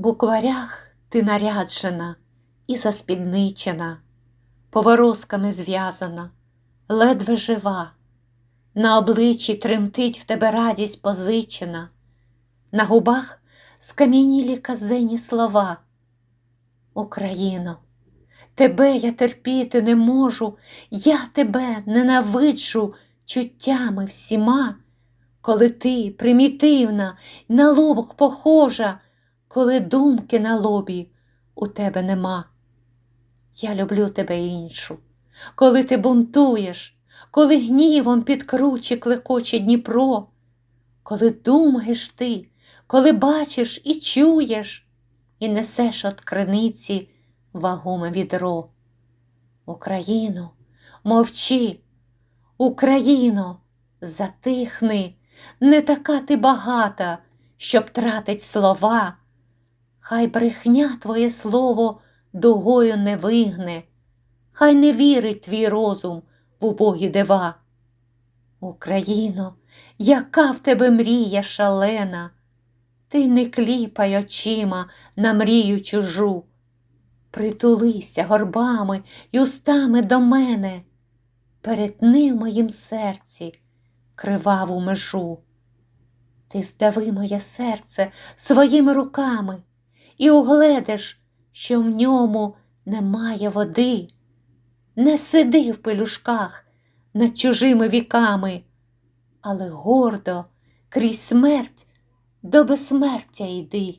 букварях ти наряджена і заспідничена, поворозками зв'язана, ледве жива, на обличчі тремтить в тебе радість позичена, на губах скам'янілі казені слова. Україно, тебе я терпіти не можу, я тебе ненавиджу чуттями всіма, коли ти примітивна, на лобок похожа, коли думки на лобі у тебе нема. Я люблю тебе іншу, коли ти бунтуєш, коли гнівом під кручі клекоче Дніпро, коли думаєш ти, коли бачиш і чуєш, і несеш от криниці вагоме відро. Україно, мовчи, Україно, затихни, не така ти багата, щоб тратить слова. Хай брехня твоє слово дугою не вигне, хай не вірить твій розум в убогі дива. Україно, яка в тебе мрія шалена, ти не кліпай очима на мрію чужу. Притулися горбами й устами до мене, перетни в моїм серці криваву межу. Ти здави моє серце своїми руками і угледиш, що в ньому немає води. Не сиди в пелюшках над чужими віками, але гордо крізь смерть до безсмертя йди.